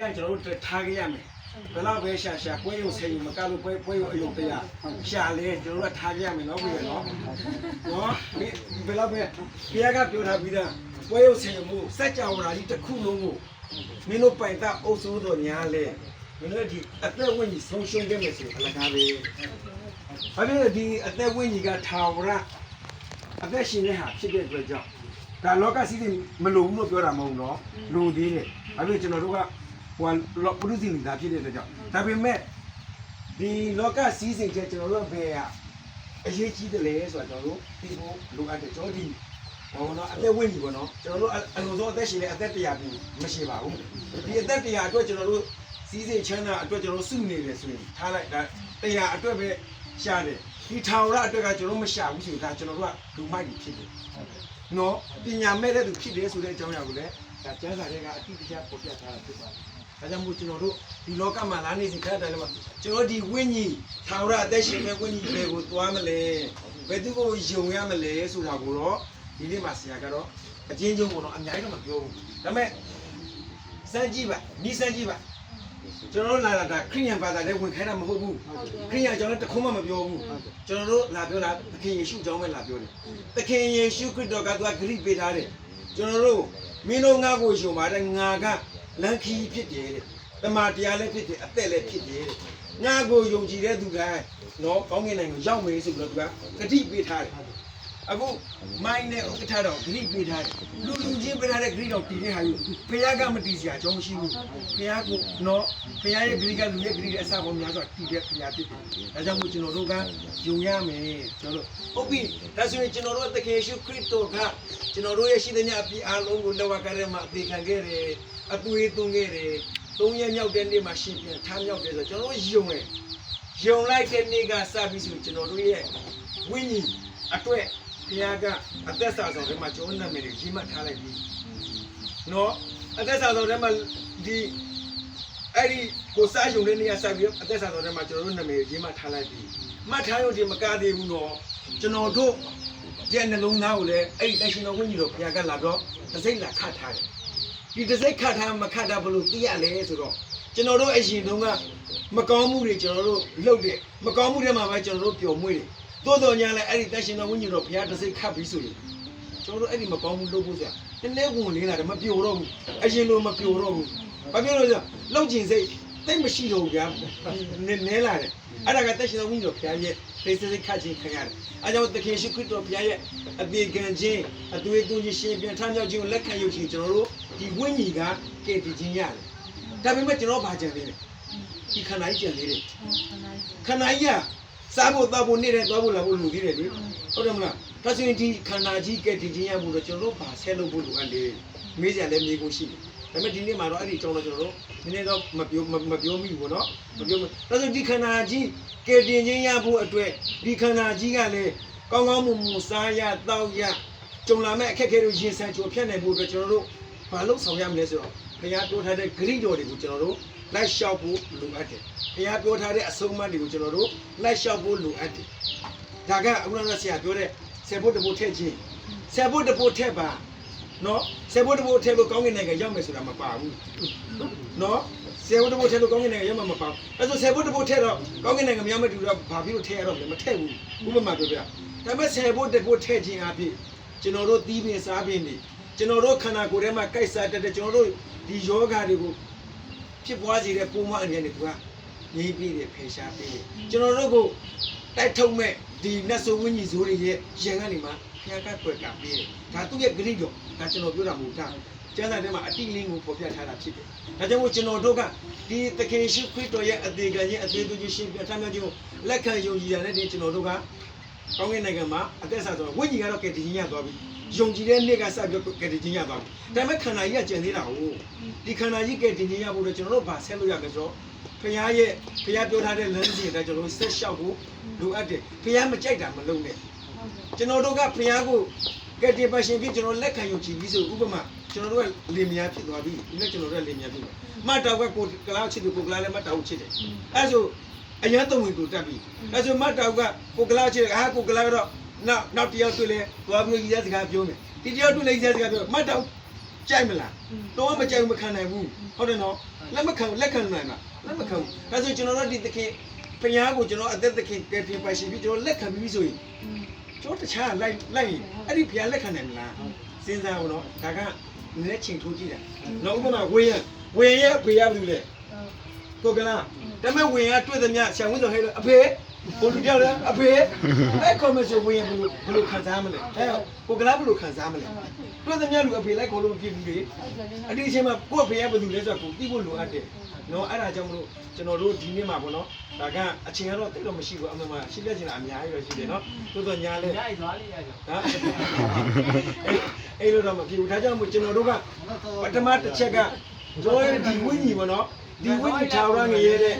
ရကျွန်တော်တို့ထားခဲ့ရမယ်ဘယ်တော့ပဲရှာရှာပွဲရုံဆယ်ရုံမကလို့ပွဲပွဲရုံအယုံတရားရှာလဲကျွန်တော်တို့ထားခဲ့ရမယ်နော်ဘယ်ရောနော်ဘယ်တော့ပဲဘုရားကပြောထားပြီးသားပွဲရုံဆယ်ရုံကိုစัจ java ရာကြီးတစ်ခုလုံးကိုမင်းတို့ပိုင်တာအုပ်စိုးတော်များလဲမင်းတို့ဒီအသက်ဝိညာဉ်ဆုံးရှုံးခဲ့မယ်ဆိုအလကားပဲဘာဖြစ်လဲဒီအသက်ဝိညာဉ်ကထာဝရအသက်ရှင်တဲ့ဟာဖြစ်တဲ့အတွက်ကြောင့်ဒါလောကစီးစိမ်မလိုဘူးလို့ပြောတာမဟုတ်တော့လိုသေးတယ်။ဒါပေမဲ့ကျွန်တော်တို့က ဟိုလောပုရိသေနေတာဖြစ်တဲ့အတွက်ကြောင့်ဒါပေမဲ့ဒီလောကစီးစိမ်ချက်ကျွန်တော်တို့ဘယ်ဟာအရေးကြီးတယ်လဲဆိုတော့ကျွန်တော်တို့ဒီကိုလိုအပ်တယ်ကျွန်တော်ဒီဟောနော်အသက်ဝင်ပြီပေါ့နော်ကျွန်တော်တို့အလိုဆုံးအသက်ရှင်နေအသက်တရားပြီမရှိပါဘူးဒီအသက်တရားအတွက်ကျွန်တော်တို့စီးစိမ်ချမ်းသာအတွက်ကျွန်တော်တို့စုနေတယ်ဆိုရင်ထားလိုက်ဒါတရားအတွက်ပဲရှာတယ်ဒီထာဝရအတွက်ကကျွန်တော်တို့မရှာဘူးဆိုရင်ဒါကျွန်တော်တို့ကလူမိုက်ကြီးဖြစ်တယ်နော်ပညာမဲ့တဲ့သူဖြစ်တယ်ဆိုတဲ့အကြောင်းအရာကိုလည်းဒါကျမ်းစာတွေကအတိအကျပေါ်ပြထားတာဖြစ်ပါတယ်။ ဒါကြောင့်မို့ကျွန်တော်တို့ဒီလောကမှာလာနေစီခက်တယ်လည်းမကျွန်တော်ဒီဝိညာဉ်ထာဝရအသက်ရှင်တဲ့ဝိညာဉ်တွေကိုသွားမလဲဘယ်သူကိုယုံရမလဲဆိုတာကိုတော့ဒီနေ့မှာဆရာကတော့အချင်းချင်းကတော့အများကြီးတော့မပြောဘူး။ဒါပေမဲ့စမ်းကြည့်ပါနီးစမ်းကြည့်ပါကျွန်တော်တို့လာတာဒါခရိယန်ဘာသာနဲ့ဝင်ခိုင်းတာမဟုတ်ဘူးခရိယန်အကြောင်းလည်းတစ်ခုမှမပြောဘူးကျွန်တော်တို့လာပြောတာသခင်ယေရှုအကြောင်းပဲလာပြောတယ်သခင်ယေရှုခရစ်တော်ကသူကဂရိပေးထားတယ်ကျွန်တော်တို့မင်းတို့ငါ့ကိုယုံပါတယ်ငါက လမ်းခီးဖြစ်တယ်တဲ့တမန်တရားလည်းဖြစ်တယ်အသက်လည်းဖြစ်တယ်တဲ့ငါကိုယုံကြည်တဲ့သူကနော်ကောင်းကင်နိုင်ငံကိုရောက်မယ်ဆိုပြီးတော့သူကဂရိပေးထားတယ် အခုမိုင်းနဲ့ဥက္ကဋ္ဌတော်ဂရိပေးထားတယ်လူလူချင်းပေးထားတဲ့ဂရိတော်တည်တဲ့ဟာယူဖခင်ကမတည်စရာအကြောင်းမရှိဘူးဖခင်ကနော်ဖခင်ရဲ့ဂရိကလူရဲ့ဂရိတဲ့အစပေါင်းများစွာတည်တဲ့ဖခင်ဖြစ်တယ်ဒါကြောင့်မို့ကျွန်တော်တို့ကယုံရမယ်ကျွန်တော်တို့ဟုတ်ပြီဒါဆိုရင်ကျွန်တော်တို့သခင်ယေရှုခရစ်တော်ကကျွန်တော်တို့ရဲ့ရှိသမျှအပြည့်အလုံးကိုလောကထဲမှာအသေးခံခဲ့တယ်အသွေးသွင်းခဲ့တယ်သုံးရက်မြောက်တဲ့နေ့မှာရှင်ပြန်ထမ်းမြောက်တယ်ဆိုတော့ကျွန်တော်တို့ယုံတယ်ယုံလိုက်တဲ့နေ့ကစပြီးဆိုကျွန်တော်တို့ရဲ့ဝိညာဉ်အတွက် ဘုရားကအသက်စာဆောင်ထဲမှာကျွန်တော်နာမည်တွေရေးမှတ်ထားလိုက်ပြီနော်အသက်စာဆောင်ထဲမှာဒီအဲ့ဒီကိုစားယုံတဲ့နေ့ကစပြီးအသက်စာဆောင်ထဲမှာကျွန်တော်တို့နာမည်ရေးမှတ်ထားလိုက်ပြီမှတ်ထားရုံဒီမကသေးဘူးနော်ကျွန်တော်တို့ရဲ့နှလုံးသားကိုလည်းအဲ့ဒီတရှင်တော်ဝိညာဉ်တော်ဘုရားကလာတော့တစ်စိမ့်လာခတ်ထားတယ်ဒီတစ်စိတ်ခတ်ထားမခတ်တာဘလို့သိရလဲဆိုတော့ကျွန်တော်တို့အရင်တုန်းကမကောင်းမှုတွေကျွန်တော်တို့လုပ်တယ်မကောင်းမှုတွေမှာပဲကျွန်တော်တို့ပျော်မွေ့တယ် သို့တော်ညာလဲအဲ့ဒီတရှင်တော်ဝိညာဉ်တော်ဘုရားတစ်စိတ်ခတ်ပြီးဆိုရင်ကျွန်တော်တို့အဲ့ဒီမကောင်းမှုလုပ်ဖို့ဆိုတာနည်းနည်းဝင်လေးလာတယ်မပျော်တော့ဘူးအရင်လိုမပျော်တော့ဘူးဘာဖြစ်လို့လဲဆိုတော့လောက်ကျင်စိတ်တိတ်မရှိတော့ဘူးဗျာနည်းနည်းလာတယ်အဲ့ဒါကတရှင်တော်ဝိညာဉ်တော်ဘုရားရဲ့တိတ်စိတ်ခတ်ခြင်းခံရတယ်အဲကြောင့်သခင်ရှိခရစ်တော်ဘုရားရဲ့အသေးခံခြင်းအသွေးသွင်းခြင်းရှင်ပြန်ထမ်းမြောက်ခြင်းကိုလက်ခံယူခြင်းကျွန်တော်တို့ဒီဝိညာဉ်ကကဲ့တည်ခြင်းရတယ်ဒါပေမဲ့ကျွန်တော်ဗာကြံသေးတယ်ဒီခန္ဓာကြီးကြံသေးတယ်ခန္ဓာကြီးက စားဖို့တောက်ဖို့နေတဲ့သွားဖို့လာဖို့လူသေးတယ်လေဟုတ်တယ်မလားဒါဆိုရင်ဒီခန္ဓာကြီးကဲ့တည်ခြင်းရမှုတော့ကျွန်တော်တို့ဗာဆက်လုပ်ဖို့လိုအပ်တယ်မေးစရာလည်းမေးဖို့ရှိတယ်ဒါပေမဲ့ဒီနေ့မှာတော့အဲ့ဒီအကြောင်းတော့ကျွန်တော်တို့နည်းနည်းတော့မပြောမပြောမိဘူးပေါ့နော်မပြောမိဒါဆိုဒီခန္ဓာကြီးကဲ့တင်ခြင်းရဖို့အတွက်ဒီခန္ဓာကြီးကလည်းကောင်းကောင်းမွန်မွန်စားရတောက်ရကြုံလာမဲ့အခက်အခဲတွေရင်ဆိုင်ကြော်ဖြတ်နိုင်ဖို့အတွက်ကျွန်တော်တို့ဘာလို့ဆောင်ရမလဲဆိုတော့ဘုရားပြောထားတဲ့ဂရိတော်တွေကိုကျွန်တော်တို့ လိုက်လျှောက်ဖို့လိုအပ်တယ်ဘုရားပြောထားတဲ့အဆုံးအမတွေကိုကျွန်တော်တို့လိုက်လျှောက်ဖို့လိုအပ်တယ်ဒါကအခုနကဆရာပြောတဲ့ဆေဖို့တဖို့ထည့်ခြင်းဆေဖို့တဖို့ထည့်ပါနော်ဆယ်ဘုတ်တဘုတ်ထဲလို့ကောင်းကင်နိုင်ငံရောက်မယ်ဆိုတာမပါဘူးနော်ဆယ်ဘုတ်တဘုတ်ထဲလို့ကောင်းကင်နိုင်ငံရောက်မှာမပါဘူးအဲဆိုဆယ်ဘုတ်တဘုတ်ထဲတော့ကောင်းကင်နိုင်ငံမရောက်မဲ့တူတော့ဘာဖြစ်လို့ထဲရတော့လဲမထဲဘူးဥပမာပြောပြဒါပေမဲ့ဆယ်ဘုတ်တဘုတ်ထဲခြင်းအဖြစ်ကျွန်တော်တို့သီးပင်စားပင်နေကျွန်တော်တို့ခန္ဓာကိုယ်ထဲမှာကြိုက်စားတက်တဲ့ကျွန်တော်တို့ဒီယောဂါတွေကို ဖြစ်ပွားစေတဲ့ပုံမှန်အနေနဲ့သူကငြိမ်းပြီးတယ်ဖေရှားပြီးတယ်ကျွန်တော်တို့ကိုတိုက်ထုတ်မဲ့ဒီနတ်ဆိုဝိညာဉ်ဇိုးတွေရဲ့ရန်ကနေမှာဖျားကပ်ွက်ကပြီးတယ်ဒါသူ့ရဲ့ဂရိတော်ဒါကျွန်တော်ပြောတာမဟုတ်တာကျမ်းစာထဲမှာအတိလင်းကိုပေါ်ပြထားတာဖြစ်တယ်ဒါကြောင့်မို့ကျွန်တော်တို့ကဒီသခင်ရှိခရစ်တော်ရဲ့အသေးခံခြင်းအသေးသူခြင်းရှင်ပြထမ်းမြောက်ခြင်းကိုလက်ခံယုံကြည်ရတဲ့ဒီကျွန်တော်တို့ကကောင်းကင်နိုင်ငံမှာအသက်ဆာဆိုဝိညာဉ်ကတော့ကယ်တင်ခြင်းရသွားပြီ ယုံကြည်တဲ့နေ့ကစပြီးကယ်တင်ခြင်းရသွားပြီဒါပေမဲ့ခန္ဓာကြီးကကျန်သေးတာဟုတ်ဒီခန္ဓာကြီးကယ်တင်ခြင်းရဖို့တော့ကျွန်တော်တို့ဗာဆက်လို့ရမယ်ဆိုတော့ဖခင်ရဲ့ဖခင်ပြောထားတဲ့လမ်းစဉ်တိုင်းကျွန်တော်တို့ဆက်လျှောက်ဖို့လိုအပ်တယ်ဖခင်မကြိုက်တာမလုပ်နဲ့ကျွန်တော်တို့ကဖခင်ကိုကတိပါရှင်ဖြစ်ကျွန်တော်လက်ခံယုံကြည်ပြီးဆိုဥပမာကျွန်တော်တို့ကလင်မယားဖြစ်သွားပြီဒီနေ့ကျွန်တော်တို့ကလင်မယားဖြစ်သွားမတ်တောက်ကကိုကလားချစ်တယ်ကိုကလားလည်းမတ်တောက်ချစ်တယ်အဲဆိုအရန်သုံးဝင်ကိုတက်ပြီအဲဆိုမတ်တောက်ကကိုကလားချစ်တယ်ဟာကိုကလားကတော့ နောက်နောက်တယောက်တွေ့လဲသွားပြီးကြီးစကားပြောမယ်ဒီတယောက်တွေ့လဲကြီးစကားပြောမတ်တောက်ကြိုက်မလားတော့မကြိုက်ဘူးမခံနိုင်ဘူးဟုတ်တယ်နော်လက်မခံလက်ခံနိုင်မှာလက်မခံဒါဆိုကျွန်တော်တို့ဒီသခင်ဖျားကိုကျွန်တော်အသက်သခင်ကယ်တင်ပါရှင်ပြီးကျွန်တော်လက်ခံပြီးဆိုရင်ကျွန်တော်တခြားလိုက်လိုက်ရင်အဲ့ဒီဖျားလက်ခံနိုင်မလားစဉ်းစားအောင်နော်ဒါကနည်းချိန်ထိုးကြည့်တာနောက်ဥပမာဝေယံဝေယံရဲ့ဖေရဘူးလေကိုကလားဒါပေမဲ့ဝေယံကတွေ့သမျှဆံဝင်းဆောင်ဟဲ့လို့အဖေ ကိုလူတယောက်လည်းအဖေအဲ့ကောမဆိုဝေယံဘယ်လိုဘယ်လိုခံစားမလဲအဲ့ကိုကလားဘယ်လိုခံစားမလဲတွေ့သမျှလူအဖေလိုက်ကိုလို့ပြည့်ဘူးလေအဒီအချိန်မှာကိုယ့်ဖေရဘယ်သူလဲဆိုတော့ကိုသိဖို့လိုအပ်တယ်နော်အဲ့ဒါကြောင့်မလို့ကျွန်တော်တို့ဒီနေ့မှာပေါ့နော်ဒါကအချိန်ကတော့တိတ်တော့မရှိဘူးအမှန်မှရှင်းပြချင်တာအများကြီးတော့ရှိတယ်နော်သို့တော့ညာလဲညအိသွားလေးရကြဟာအဲ့လိုတော့မဖြစ်ဘူးဒါကြောင့်မို့ကျွန်တော်တို့ကပထမတစ်ချက်ကကျွန်တော်ရဲ့ဒီဝိညာဉ်ပေါ့နော် ဒီဝိညာဉ်ထာဝရငရဲတဲ့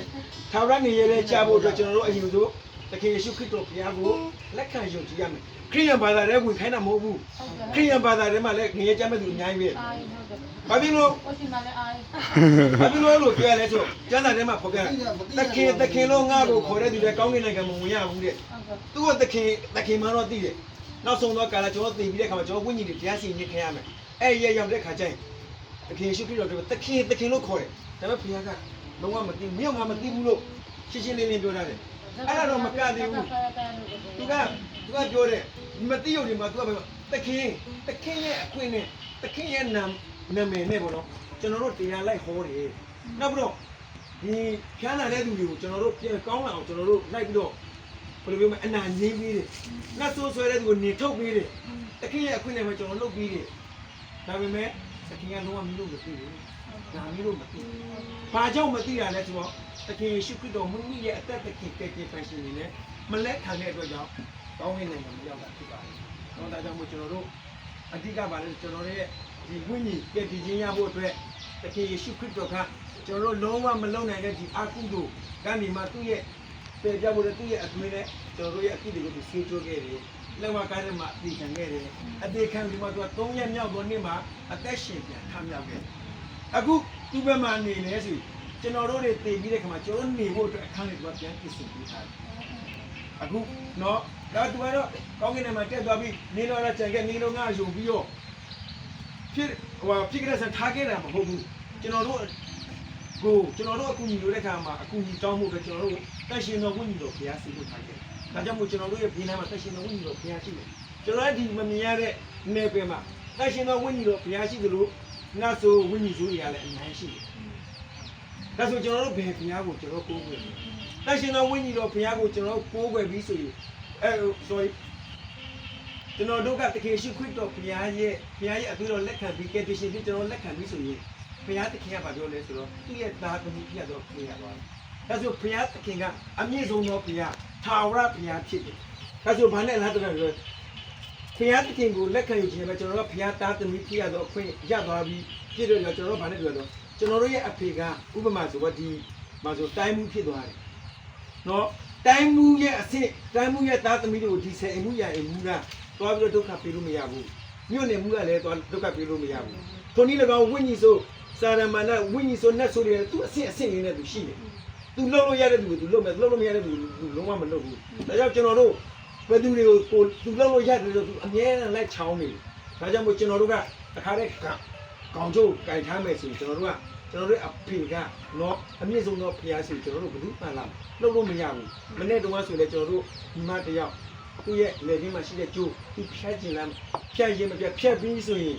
ထာဝရငရဲတဲ့ကြားဖို့အတွက်ကျွန်တော်တို့အရင်ဆုံးသခင်ယေရှုခရစ်တော်ဘုရားကိုလက်ခံယုံကြည်ရမယ်ခရိယံဘာသာထဲဝင်ခိုင်းတာမဟုတ်ဘူးခရိယံဘာသာထဲမှာလည်းငရဲကြမ်းမဲ့သူအများကြီးပဲဘာဖြစ်လို့ဘာဖြစ်လို့အဲ့လိုပြောရလဲဆိုကျမ်းစာထဲမှာဖော်ပြတယ်သခင်သခင်လို့ငါ့ကိုခေါ်တဲ့သူတွေကောင်းကင်နိုင်ငံမှာဝင်ရဘူးတဲ့သူကသခင်သခင်မှတော့သိတယ်နောက်ဆုံးတော့ကာလာကျွန်တော်သိပြီးတဲ့အခါမှာကျွန်တော်ဝိညာဉ်တွေတရားစီရင်ခဲ့ရမယ်အဲ့ရရောက်တဲ့ခါကျရင်သခင်ယေရှုခရစ်တော်ကသခင်သခင်လို့ခေါ်တယ် ဒါပေမဲ့ဘုရားကလုံးဝမသိဘူးမြောက်ငါမသိဘူးလို့ရှင်းရှင်းလင်းလင်းပြောထားတယ်အဲ့ဒါတော့မကသေးဘူးသူကသူကပြောတယ်မသိရုံဒီမှာသူကပြောသခင်သခင်ရဲ့အခွင့်နဲ့သခင်ရဲ့နာနာမည်နဲ့ပေါ့နော်ကျွန်တော်တို့တရားလိုက်ဟောတယ်နောက်ပြီးတော့ဒီဖြန်းလာတဲ့သူတွေကိုကျွန်တော်တို့ပြန်ကောင်းလာအောင်ကျွန်တော်တို့လိုက်ပြီးတော့ဘယ်လိုပြောမလဲအနာငင်းပြီးတယ်။ငါဆိုးဆွဲတဲ့သူကိုနေထုတ်ပြီးတယ်။တခင်ရဲ့အခွင့်နဲ့ပဲကျွန်တော်လုပ်ပြီးတယ်။ဒါပေမဲ့ တခင်ကလုံးဝမလို့မသိဘူး။ဒါမလို့မသိဘူး။ဘာကြောင့်မသိရလဲဆိုတော့တခင်ယေရှုခရစ်တော်မိမိရဲ့အသက်တခင်ကယ်တင်ပိုင်ရှင်နေနဲ့မလက်ခံတဲ့အတွက်ကြောင့်ကောင်းကင်နိုင်ငံမရောက်တာဖြစ်ပါတယ်။တော့ဒါကြောင့်မို့ကျွန်တော်တို့အဓိကပါလဲကျွန်တော်ရဲ့ဒီဝိညာဉ်ကယ်တင်ခြင်းရဖို့အတွက်တခင်ယေရှုခရစ်တော်ကကျွန်တော်တို့လုံးဝမလုံနိုင်တဲ့ဒီအာကုတို့ကနေမှသူ့ရဲ့ပေပြဖို့လည်းသူ့ရဲ့အသွေးနဲ့ကျွန်တော်တို့ရဲ့အပြစ်တွေကိုသူဆေးချိုးခဲ့တယ်။ လက်ဝါးကားထဲမှာအသေးခံခဲ့တယ်။အသေးခံဒီမှာသူက3ရက်မြောက်သောနေ့မှာအသက်ရှင်ပြန်ထမြောက်ခဲ့တယ်။အခုသူ့ဘက်မှာနေလဲဆိုကျွန်တော်တို့တွေတည်ပြီးတဲ့ခါမှာကျွန်တော်နေဖို့အတွက်အခန်းလေးသူကပြန်ပြင်ဆင်ပေးထားတယ်။အခုနော်ဒါသူကတော့ကောင်းကင်ထဲမှာတက်သွားပြီးနေတော့လည်းကြံခဲ့နေတော့ငါယုံပြီးတော့ဖြစ်ဟိုဖြစ်ကြတဲ့ဆန်ထားခဲ့တာမဟုတ်ဘူး။ကျွန်တော်တို့ကိုကျွန်တော်တို့အကူအညီလိုတဲ့ခါမှာအကူအညီတောင်းဖို့ပဲကျွန်တော်တို့တက်ရှင်တော်ဝိညာဉ်တော်ဘုရားစီလို့ထားခဲ့။ ဒါကြောင့်မို့ကျွန်တော်တို့ရဲ့ဘေးနားမှာတက်ရှင်တော်ဝိညာဉ်တော်ဘုရားရှိတယ်။ကျွန်တော်တို့ဒီမမြင်ရတဲ့နယ်ပယ်မှာတက်ရှင်တော်ဝိညာဉ်တော်ဘုရားရှိသလိုငါဆိုဝိညာဉ်ဆိုရလည်းအများကြီးရှိတယ်။ဒါဆိုကျွန်တော်တို့ဘယ်ဘုရားကိုကျွန်တော်ကိုးကွယ်လဲ။တက်ရှင်တော်ဝိညာဉ်တော်ဘုရားကိုကျွန်တော်ကိုးကွယ်ပြီးဆိုရင်အဲ sorry ကျွန်တော်တို့ကတကယ်ရှိခရစ်တော်ဘုရားရဲ့ဘုရားရဲ့အသွေးတော်လက်ခံပြီးကယ်တင်ရှင်ပြီးကျွန်တော်လက်ခံပြီးဆိုရင်ဘုရားသခင်ကဘာပြောလဲဆိုတော့သူ့ရဲ့သားသမီးဖြစ်တော့ဘုရားသွားတယ်။ဒါဆိုဘုရားသခင်ကအမြင့်ဆုံးသောဘုရား ထာဝရဘုရားဖြစ်တယ်။ဒါဆိုဘာနဲ့လားတည်းလို့ဘုရားသခင်ကိုလက်ခံယူခြင်းပဲကျွန်တော်တို့ကဘုရားသားသမီးဖြစ်ရတော့အခွင့်ရသွားပြီးဖြစ်တော့ကျွန်တော်တို့ဘာနဲ့ပြောတော့ကျွန်တော်တို့ရဲ့အဖေကဥပမာဆိုတော့ဒီမှာဆိုတိုင်းမှုဖြစ်သွားတယ်။နော်တိုင်းမှုရဲ့အဆင့်တိုင်းမှုရဲ့သားသမီးတွေကိုဒီဆယ်အိမ်မှုရအိမ်မှုကသွားပြီးတော့ဒုက္ခပေးလို့မရဘူး။မြို့နယ်မှုကလည်းသွားဒုက္ခပေးလို့မရဘူး။ထိုနည်း၎င်းဝိညာဉ်ဆိုစာရမဏေဝိညာဉ်ဆိုနဲ့ဆိုတယ်သူအဆင့်အဆင့်လေးနဲ့သူရှိတယ်။ तू လှုပ်လို့ရတဲ့သူကို तू လှုပ်မယ်လှုပ်လို့မရတဲ့သူကို तू လုံးဝမလှုပ်ဘူး။ဒါကြောင့်ကျွန်တော်တို့ဘယ်သူတွေကိုကို तू လှုပ်လို့ရတယ်လို့ तू အမြဲတမ်းလိုက်ချောင်းနေတယ်။ဒါကြောင့်မို့ကျွန်တော်တို့ကတခါတည်းကကောင်ကျိုးကြိုင်ထားမယ်ဆိုရင်ကျွန်တော်တို့ကကျွန်တော်တို့အဖေကတော့အမြင့်ဆုံးသောဖရားဆိုကျွန်တော်တို့ဘယ်သူမှလာလှုပ်လို့မရဘူး။မနေ့တုန်းကဆိုလေကျွန်တော်တို့ဒီမတယောက်သူ့ရဲ့လက်ရင်းမှာရှိတဲ့ကျိုးသူဖြတ်ကျင်လာဖြတ်ရင်မပြတ်ဖြတ်ပြီးဆိုရင်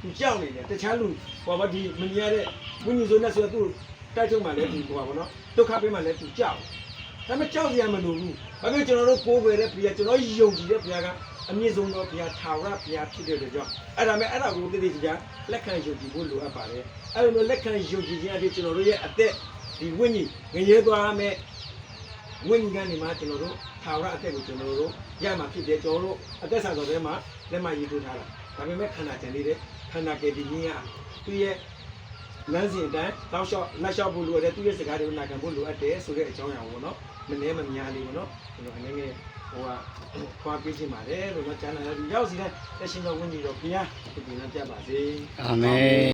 သူကြောက်နေတယ်တခြားလူဟောပါဒီမမြင်ရတဲ့ဝိညာဉ်ဆိုနဲ့ဆိုတော့သူ တိုက်ထုတ်မှလည်းသူဟောပါဘောနော်ဒုက္ခပေးမှလည်းသူကြောက်ဒါပေမဲ့ကြောက်စရာမလိုဘူးဘာဖြစ်ကျွန်တော်တို့ကိုးကွယ်တဲ့ဘုရားကျွန်တော်ယုံကြည်တဲ့ဘုရားကအမြင့်ဆုံးသောဘုရားထာဝရဘုရားဖြစ်တဲ့အတွက်ကြောင့်အဲ့ဒါမဲ့အဲ့ဒါကိုတည်တည်ကြလက်ခံယုံကြည်ဖို့လိုအပ်ပါတယ်အဲ့လိုမျိုးလက်ခံယုံကြည်ခြင်းအဖြစ်ကျွန်တော်တို့ရဲ့အသက်ဒီဝိညာဉ်ငရဲသွားမဲ့ဝိညာဉ်ကနေမှကျွန်တော်တို့ထာဝရအသက်ကိုကျွန်တော်တို့ရမှာဖြစ်တယ်ကျွန်တော်တို့အသက်ဆံတော်ထဲမှာလက်မှတ်ရေးထိုးထားတာဒါပေမဲ့ခန္ဓာကြံလေးတဲ့ခန္ဓာကယ်ဒီကြီးကသူ့ရဲ့ လမ်းစဉ်အတိုင်းတောက်လျှောက်လက်လျှောက်ဖို့လိုတယ်သူ့ရဲ့စကားတွေကိုနာခံဖို့လိုအပ်တယ်ဆိုတဲ့အကြောင်းအရာကိုပေါ့နော်မနှဲမများလေးပေါ့နော်ကျွန်တော်အနေနဲ့ဟိုကခွာပေးခြင်းပါတယ်လို့တော့ကျမ်းလာတယ်ဒီရောက်စီတဲ့တရှင်တော်ဝိညာဉ်တော်ဘုရားဒီနေ့ပြပါစေအာမင်